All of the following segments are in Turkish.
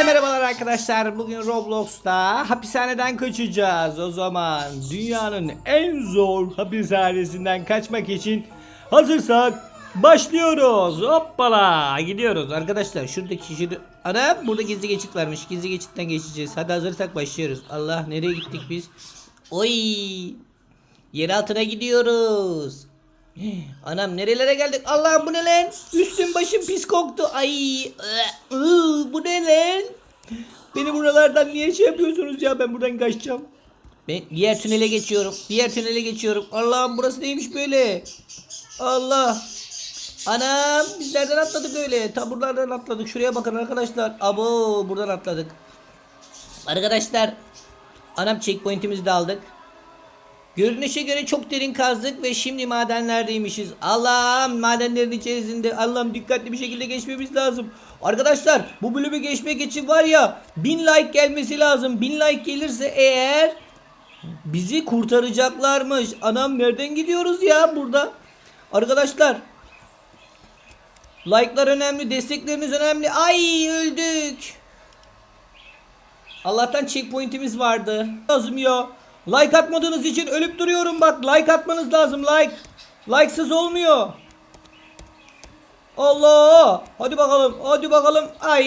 Hepinize merhabalar arkadaşlar. Bugün Roblox'ta hapishaneden kaçacağız. O zaman dünyanın en zor hapishanesinden kaçmak için hazırsak başlıyoruz. Hoppala gidiyoruz arkadaşlar. Şuradaki şurada Ana burada gizli geçit varmış. Gizli geçitten geçeceğiz. Hadi hazırsak başlıyoruz. Allah nereye gittik biz? Oy! Yer altına gidiyoruz. Anam nerelere geldik? Allah'ım bu ne lan? Üstüm başım pis koktu. Ay, bu ne? Beni buralardan niye şey yapıyorsunuz ya? Ben buradan kaçacağım. Ben diğer tünele geçiyorum. Diğer tünele geçiyorum. Allah'ım burası neymiş böyle? Allah. Anam biz nereden atladık öyle? Taburlardan atladık. Şuraya bakın arkadaşlar. Abo buradan atladık. Arkadaşlar. Anam checkpoint'imizi de aldık. Görünüşe göre çok derin kazdık ve şimdi madenlerdeymişiz. Allah'ım madenlerin içerisinde Allah'ım dikkatli bir şekilde geçmemiz lazım. Arkadaşlar bu bölümü geçmek için var ya bin like gelmesi lazım. Bin like gelirse eğer bizi kurtaracaklarmış. Anam nereden gidiyoruz ya burada? Arkadaşlar like'lar önemli, destekleriniz önemli. Ay öldük. Allah'tan checkpoint'imiz vardı. Lazım. Like atmadığınız için ölüp duruyorum bak. Like atmanız lazım like. Like'sız olmuyor. Allah! Hadi bakalım. Hadi bakalım. Ay!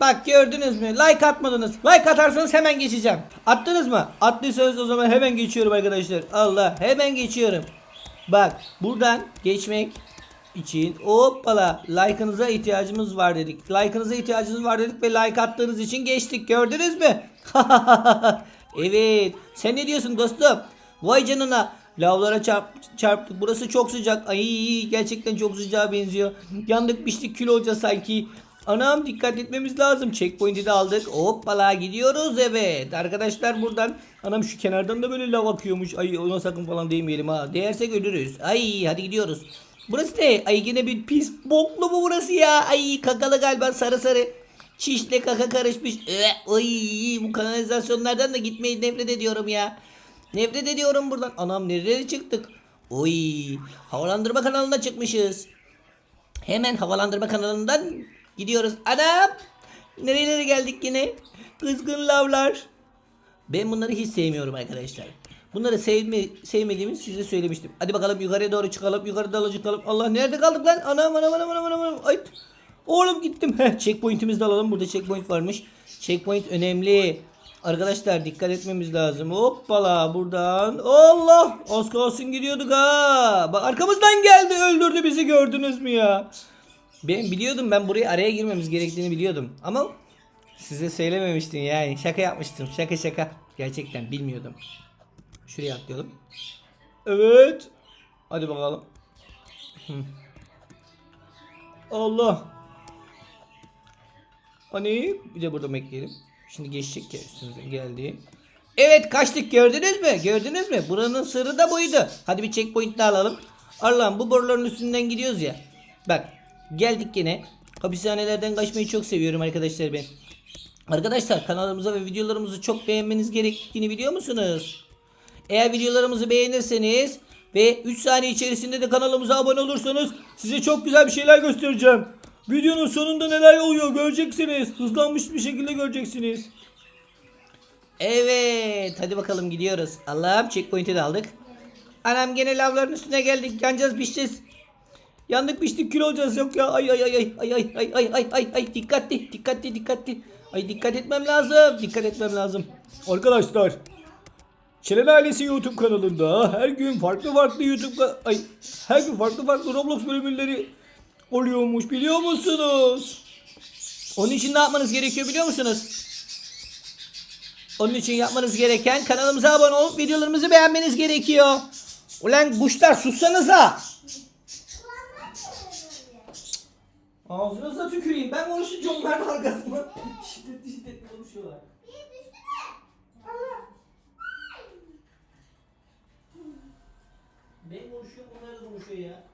Bak gördünüz mü? Like atmadınız. Like atarsanız hemen geçeceğim. Attınız mı? Attıysanız o zaman hemen geçiyorum arkadaşlar. Allah! Hemen geçiyorum. Bak buradan geçmek için hoppala like'ınıza ihtiyacımız var dedik. Like'ınıza ihtiyacımız var dedik ve like attığınız için geçtik. Gördünüz mü? evet. Sen ne diyorsun dostum? Vay canına. Lavlara çarp, çarptık. Burası çok sıcak. Ay gerçekten çok sıcağa benziyor. Yandık piştik kül olacağız sanki. Anam dikkat etmemiz lazım. Checkpoint'i de aldık. Hoppala gidiyoruz evet. Arkadaşlar buradan. Anam şu kenardan da böyle lav akıyormuş. Ay ona sakın falan değmeyelim ha. Değersek ölürüz. Ay hadi gidiyoruz. Burası ne? Ay yine bir pis boklu mu burası ya? Ay kakalı galiba sarı sarı. Çişle kaka karışmış. Ee, Ay bu kanalizasyonlardan da gitmeyi nefret ediyorum ya. Nefret ediyorum buradan. Anam nereye çıktık? Oy havalandırma kanalına çıkmışız. Hemen havalandırma kanalından gidiyoruz. Anam nerelere geldik yine? Kızgın lavlar. Ben bunları hiç sevmiyorum arkadaşlar. Bunları sevme, sevmediğimi size söylemiştim. Hadi bakalım yukarıya doğru çıkalım. Yukarıda doğru çıkalım. Allah nerede kaldık lan? Anam anam anam anam. anam. Ay. Oğlum gittim. Heh, checkpoint'imizi de alalım. Burada checkpoint varmış. Checkpoint önemli. Arkadaşlar dikkat etmemiz lazım. Hoppala buradan. Allah! Az kalsın gidiyorduk ha. Bak arkamızdan geldi öldürdü bizi gördünüz mü ya? Ben biliyordum ben buraya araya girmemiz gerektiğini biliyordum. Ama size söylememiştim yani. Şaka yapmıştım. Şaka şaka. Gerçekten bilmiyordum. Şuraya atlayalım. Evet. Hadi bakalım. Allah. Hani bir de burada bekleyelim. Şimdi geçecek ya üstümüzden geldi. Evet kaçtık gördünüz mü? Gördünüz mü? Buranın sırrı da buydu. Hadi bir checkpoint daha alalım. Allah'ım bu boruların üstünden gidiyoruz ya. Bak geldik yine. Hapishanelerden kaçmayı çok seviyorum arkadaşlar ben. Arkadaşlar kanalımıza ve videolarımızı çok beğenmeniz gerektiğini biliyor musunuz? Eğer videolarımızı beğenirseniz ve 3 saniye içerisinde de kanalımıza abone olursanız size çok güzel bir şeyler göstereceğim. Videonun sonunda neler oluyor göreceksiniz. Hızlanmış bir şekilde göreceksiniz. Evet hadi bakalım gidiyoruz. Allah'ım checkpoint'i de aldık. Anam gene lavların üstüne geldik. Yanacağız pişeceğiz. Yandık piştik kül olacağız yok ya. Ay ay ay ay ay ay ay ay ay ay ay dikkatli dikkatli dikkatli. Ay dikkat etmem lazım. Dikkat etmem lazım. Arkadaşlar Çelen Ailesi YouTube kanalında her gün farklı farklı YouTube ay her gün farklı farklı Roblox bölümleri oluyormuş biliyor musunuz? Onun için ne yapmanız gerekiyor biliyor musunuz? Onun için yapmanız gereken kanalımıza abone olup videolarımızı beğenmeniz gerekiyor. Ulan kuşlar sussanıza. Ağzınıza tüküreyim. Ben konuşunca onlar da arkasında şiddetli şiddetli konuşuyorlar. Ben konuşuyorum onlar da konuşuyor ya.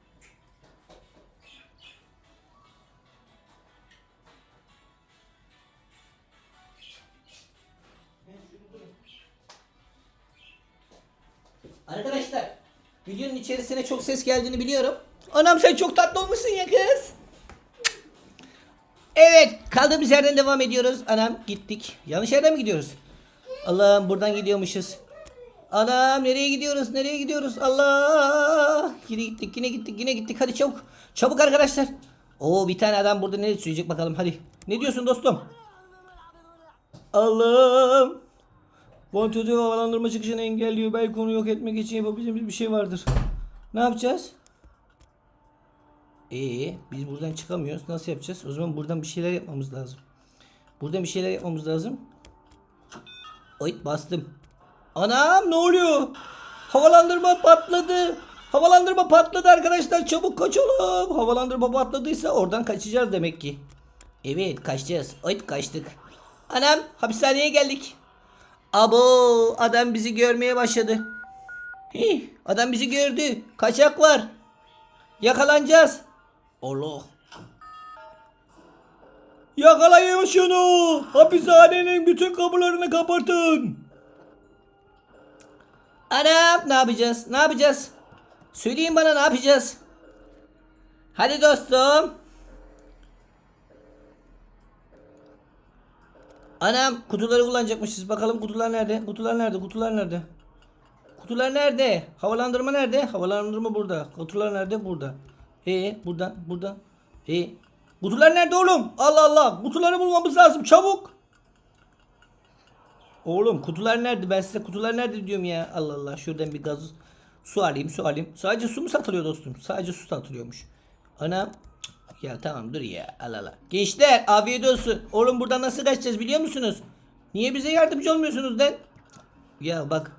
Arkadaşlar videonun içerisine çok ses geldiğini biliyorum. Anam sen çok tatlı olmuşsun ya kız. Evet kaldığımız yerden devam ediyoruz. Anam gittik. Yanlış yerden mi gidiyoruz? Allah'ım buradan gidiyormuşuz. Anam nereye gidiyoruz? Nereye gidiyoruz? Allah! Yine gittik, yine gittik, yine gittik. Hadi çabuk. Çabuk arkadaşlar. Oo bir tane adam burada ne söyleyecek bakalım. Hadi. Ne diyorsun dostum? Allah'ım. Vantilatör havalandırma çıkışını engelliyor. Belki onu yok etmek için yapabileceğimiz bir şey vardır. Ne yapacağız? Ee, biz buradan çıkamıyoruz. Nasıl yapacağız? O zaman buradan bir şeyler yapmamız lazım. Buradan bir şeyler yapmamız lazım. Oy bastım. Anam ne oluyor? Havalandırma patladı. Havalandırma patladı arkadaşlar. Çabuk kaçalım. Havalandırma patladıysa oradan kaçacağız demek ki. Evet kaçacağız. Oy kaçtık. Anam hapishaneye geldik. Abo adam bizi görmeye başladı. Hih, adam bizi gördü. Kaçak var. Yakalanacağız. Allah. Yakalayın şunu. Hapishanenin bütün kapılarını kapatın. Anam ne yapacağız? Ne yapacağız? Söyleyin bana ne yapacağız? Hadi dostum. Anam kutuları kullanacakmışız. Bakalım kutular nerede? Kutular nerede? Kutular nerede? Kutular nerede? Havalandırma nerede? Havalandırma burada. Kutular nerede? Burada. E buradan buradan. E kutular nerede oğlum? Allah Allah. Kutuları bulmamız lazım çabuk. Oğlum kutular nerede? Ben size kutular nerede diyorum ya. Allah Allah. Şuradan bir gaz su alayım, su alayım. Sadece su mu satılıyor dostum? Sadece su satılıyormuş. Anam ya tamam dur ya. Allah Allah. Gençler afiyet olsun. Oğlum buradan nasıl kaçacağız biliyor musunuz? Niye bize yardımcı olmuyorsunuz lan? Ya bak.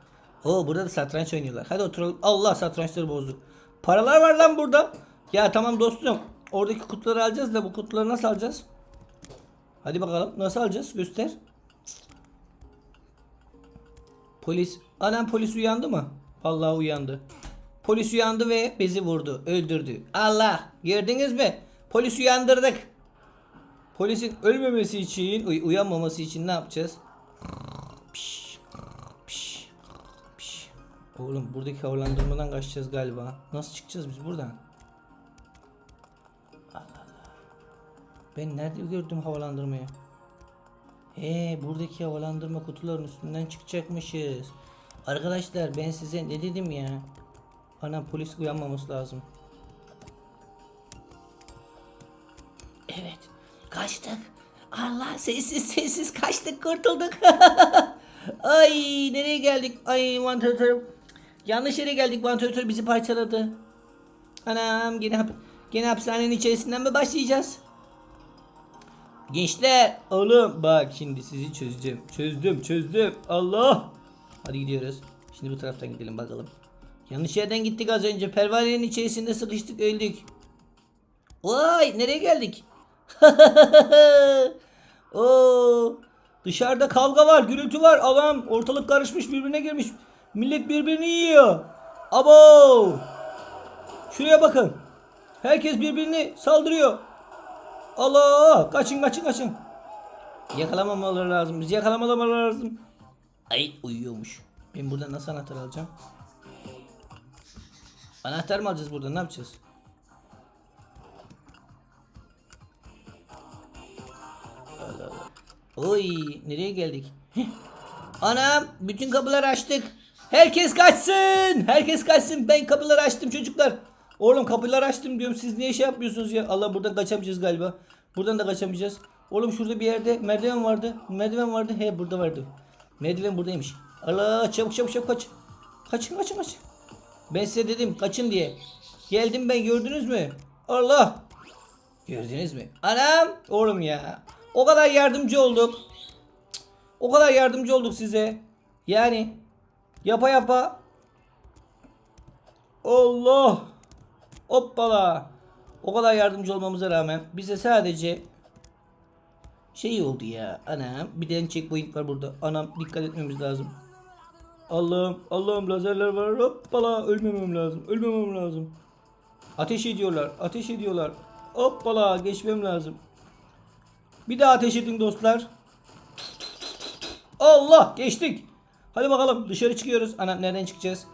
O burada da satranç oynuyorlar. Hadi oturalım. Allah satrançları bozduk. Paralar var lan burada. Ya tamam dostum. Oradaki kutuları alacağız da bu kutuları nasıl alacağız? Hadi bakalım. Nasıl alacağız? Göster. Polis. Anam polis uyandı mı? Vallahi uyandı. Polis uyandı ve bizi vurdu. Öldürdü. Allah. Gördünüz mü? Polis uyandırdık. Polisin ölmemesi için, uy- uyanmaması için ne yapacağız? Piş, piş, piş. Oğlum buradaki havalandırmadan kaçacağız galiba. Nasıl çıkacağız biz buradan? Ben nerede gördüm havalandırmayı? He buradaki havalandırma kutuların üstünden çıkacakmışız. Arkadaşlar ben size ne dedim ya? Ana polis uyanmaması lazım. Kaçtık. Allah sessiz sessiz kaçtık kurtulduk. Ay nereye geldik? Ay vantilatör. Yanlış yere geldik vantilatör bizi parçaladı. Anam gene, hap- gene hapishanenin içerisinden mi başlayacağız? Gençler oğlum bak şimdi sizi çözeceğim. Çözdüm çözdüm. Allah. Hadi gidiyoruz. Şimdi bu taraftan gidelim bakalım. Yanlış yerden gittik az önce. Pervanenin içerisinde sıkıştık öldük. Vay nereye geldik? Oo, dışarıda kavga var, gürültü var. Adam ortalık karışmış birbirine girmiş. Millet birbirini yiyor. Abo! Şuraya bakın. Herkes birbirini saldırıyor. Allah! Kaçın kaçın kaçın. Yakalamamaları lazım. Bizi yakalamamaları lazım. Ay uyuyormuş. Ben buradan nasıl anahtar alacağım? Anahtar mı alacağız burada? Ne yapacağız? Oy nereye geldik? Anam bütün kapıları açtık. Herkes kaçsın. Herkes kaçsın. Ben kapıları açtım çocuklar. Oğlum kapıları açtım diyorum. Siz niye şey yapmıyorsunuz ya? Allah buradan kaçamayacağız galiba. Buradan da kaçamayacağız. Oğlum şurada bir yerde merdiven vardı. Merdiven vardı. He burada vardı. Merdiven buradaymış. Allah çabuk çabuk çabuk kaç. Kaçın kaçın kaçın. Ben size dedim kaçın diye. Geldim ben gördünüz mü? Allah. Gördünüz mü? Anam. Oğlum ya. O kadar yardımcı olduk. O kadar yardımcı olduk size. Yani yapa yapa. Allah. Hoppala. O kadar yardımcı olmamıza rağmen bize sadece şey oldu ya. Anam bir tane checkpoint var burada. Anam dikkat etmemiz lazım. Allah'ım Allah'ım lazerler var. Hoppala ölmemem lazım. Ölmemem lazım. Ateş ediyorlar. Ateş ediyorlar. Hoppala geçmem lazım. Bir daha ateş edin dostlar. Allah geçtik. Hadi bakalım dışarı çıkıyoruz. Ana nereden çıkacağız?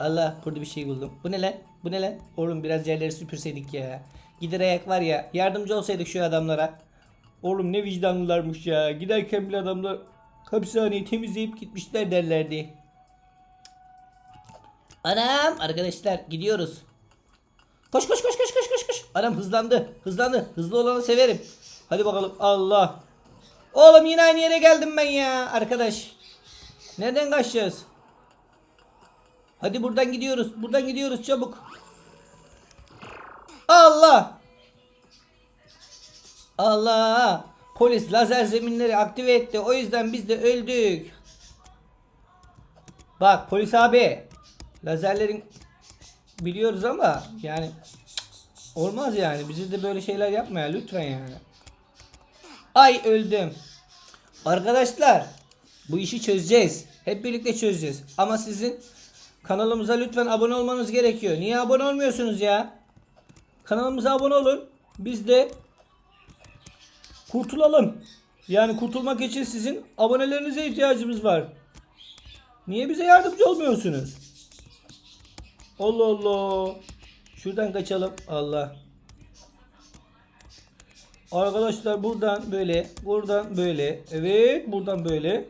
Allah burada bir şey buldum. Bu ne lan? Bu ne lan? Oğlum biraz yerleri süpürseydik ya. Gider ayak var ya. Yardımcı olsaydık şu adamlara. Oğlum ne vicdanlılarmış ya. Giderken bile adamlar hapishaneyi temizleyip gitmişler derlerdi. Anam arkadaşlar gidiyoruz. Koş koş koş koş koş koş koş. Anam hızlandı. Hızlandı. Hızlı olanı severim. Hadi bakalım. Allah. Oğlum yine aynı yere geldim ben ya arkadaş. Nereden kaçacağız? Hadi buradan gidiyoruz. Buradan gidiyoruz çabuk. Allah. Allah. Polis lazer zeminleri aktive etti. O yüzden biz de öldük. Bak polis abi. Lazerlerin biliyoruz ama yani olmaz yani. Bizi de böyle şeyler yapma ya lütfen yani. Ay öldüm. Arkadaşlar bu işi çözeceğiz. Hep birlikte çözeceğiz. Ama sizin kanalımıza lütfen abone olmanız gerekiyor. Niye abone olmuyorsunuz ya? Kanalımıza abone olun. Biz de kurtulalım. Yani kurtulmak için sizin abonelerinize ihtiyacımız var. Niye bize yardımcı olmuyorsunuz? Allah Allah. Şuradan kaçalım. Allah. Arkadaşlar buradan böyle, buradan böyle. Evet, buradan böyle.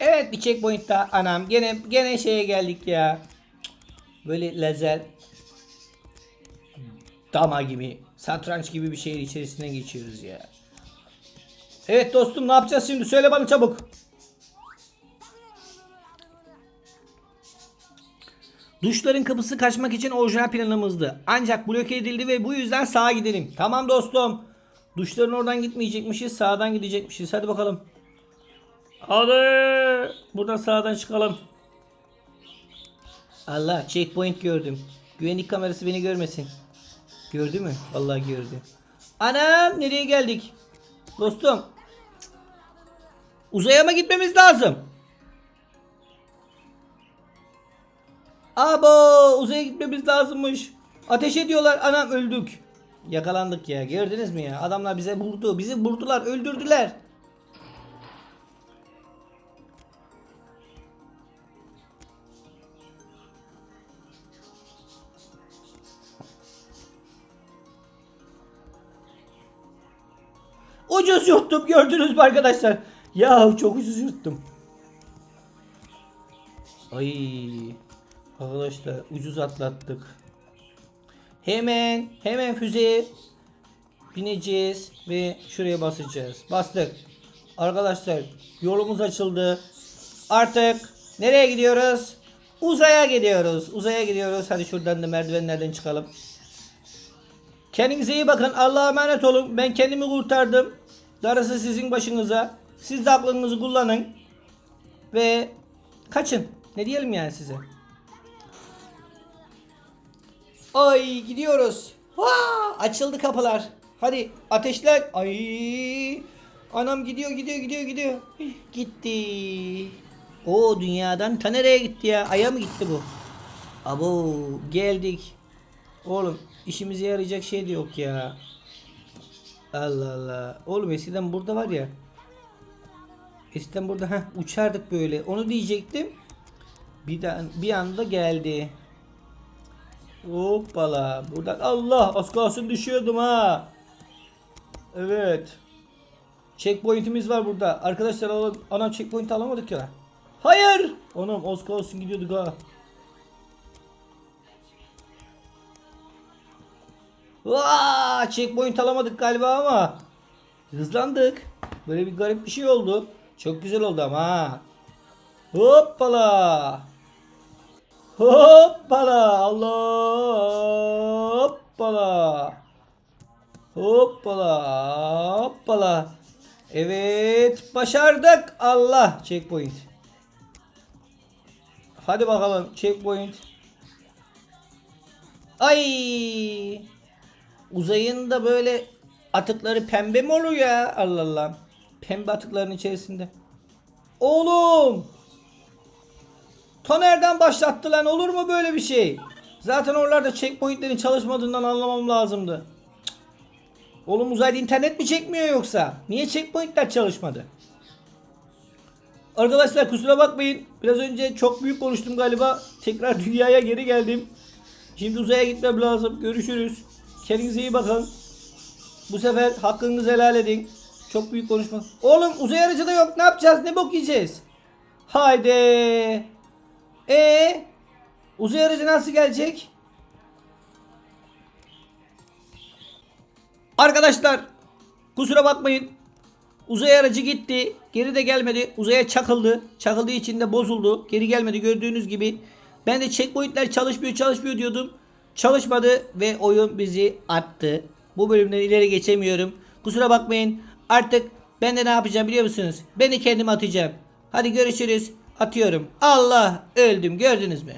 Evet bir checkpoint daha. Anam gene gene şeye geldik ya. Böyle lazer dama gibi, satranç gibi bir şeyin içerisinden geçiyoruz ya. Evet dostum ne yapacağız şimdi? Söyle bana çabuk. Duşların kapısı kaçmak için orijinal planımızdı. Ancak bloke edildi ve bu yüzden sağa gidelim. Tamam dostum. Duşların oradan gitmeyecekmişiz. Sağdan gidecekmişiz. Hadi bakalım. Hadi. Buradan sağdan çıkalım. Allah checkpoint gördüm. Güvenlik kamerası beni görmesin. Gördü mü? Vallahi gördü. Anam nereye geldik? Dostum. Uzaya mı gitmemiz lazım? Abo uzaya gitmemiz lazımmış. Ateş ediyorlar. Anam öldük. Yakalandık ya. Gördünüz mü ya? Adamlar bize vurdu. Bizi vurdular. Öldürdüler. Ucuz yuttum gördünüz mü arkadaşlar? Ya çok ucuz yuttum. Ay arkadaşlar ucuz atlattık. Hemen hemen füzeye bineceğiz ve şuraya basacağız. Bastık. Arkadaşlar yolumuz açıldı. Artık nereye gidiyoruz? Uzaya gidiyoruz. Uzaya gidiyoruz. Hadi şuradan da merdivenlerden çıkalım. Kendinize iyi bakın. Allah'a emanet olun. Ben kendimi kurtardım. Darısı sizin başınıza. Siz de aklınızı kullanın. Ve kaçın. Ne diyelim yani size? Ay gidiyoruz. Vaa, açıldı kapılar. Hadi ateşler. Ay. Anam gidiyor gidiyor gidiyor gidiyor. Gitti. O dünyadan ta nereye gitti ya? Aya mı gitti bu? Abo geldik. Oğlum işimize yarayacak şey de yok ya. Allah Allah. Oğlum eskiden burada var ya. Eskiden burada heh, uçardık böyle. Onu diyecektim. Bir, de, bir anda geldi. Hoppala. Buradan Allah az kalsın düşüyordum ha. Evet. Checkpoint'imiz var burada. Arkadaşlar al- anam checkpoint alamadık ya. Hayır. Anam az kalsın gidiyorduk ha. Vaa, checkpoint alamadık galiba ama hızlandık. Böyle bir garip bir şey oldu. Çok güzel oldu ama ha. Hoppala. Hoppala. Allah. Hoppala. Hoppala. Hoppala. Evet, başardık. Allah checkpoint. Hadi bakalım checkpoint. Ay! Uzayın da böyle atıkları pembe mi oluyor ya? Allah Allah. Pembe atıkların içerisinde. Oğlum! Ta nereden başlattı lan? Olur mu böyle bir şey? Zaten oralarda checkpointlerin çalışmadığından anlamam lazımdı. Cık. Oğlum uzayda internet mi çekmiyor yoksa? Niye checkpointler çalışmadı? Arkadaşlar kusura bakmayın. Biraz önce çok büyük konuştum galiba. Tekrar dünyaya geri geldim. Şimdi uzaya gitmem lazım. Görüşürüz. Kendinize iyi bakın. Bu sefer hakkınızı helal edin. Çok büyük konuşma. Oğlum uzay aracı da yok. Ne yapacağız? Ne bok yiyeceğiz? Haydi. E uzay aracı nasıl gelecek? Arkadaşlar kusura bakmayın. Uzay aracı gitti. Geri de gelmedi. Uzaya çakıldı. Çakıldığı için de bozuldu. Geri gelmedi gördüğünüz gibi. Ben de checkpointler çalışmıyor çalışmıyor diyordum. Çalışmadı ve oyun bizi attı. Bu bölümden ileri geçemiyorum. Kusura bakmayın. Artık ben de ne yapacağım biliyor musunuz? Beni kendim atacağım. Hadi görüşürüz. Atıyorum. Allah öldüm gördünüz mü?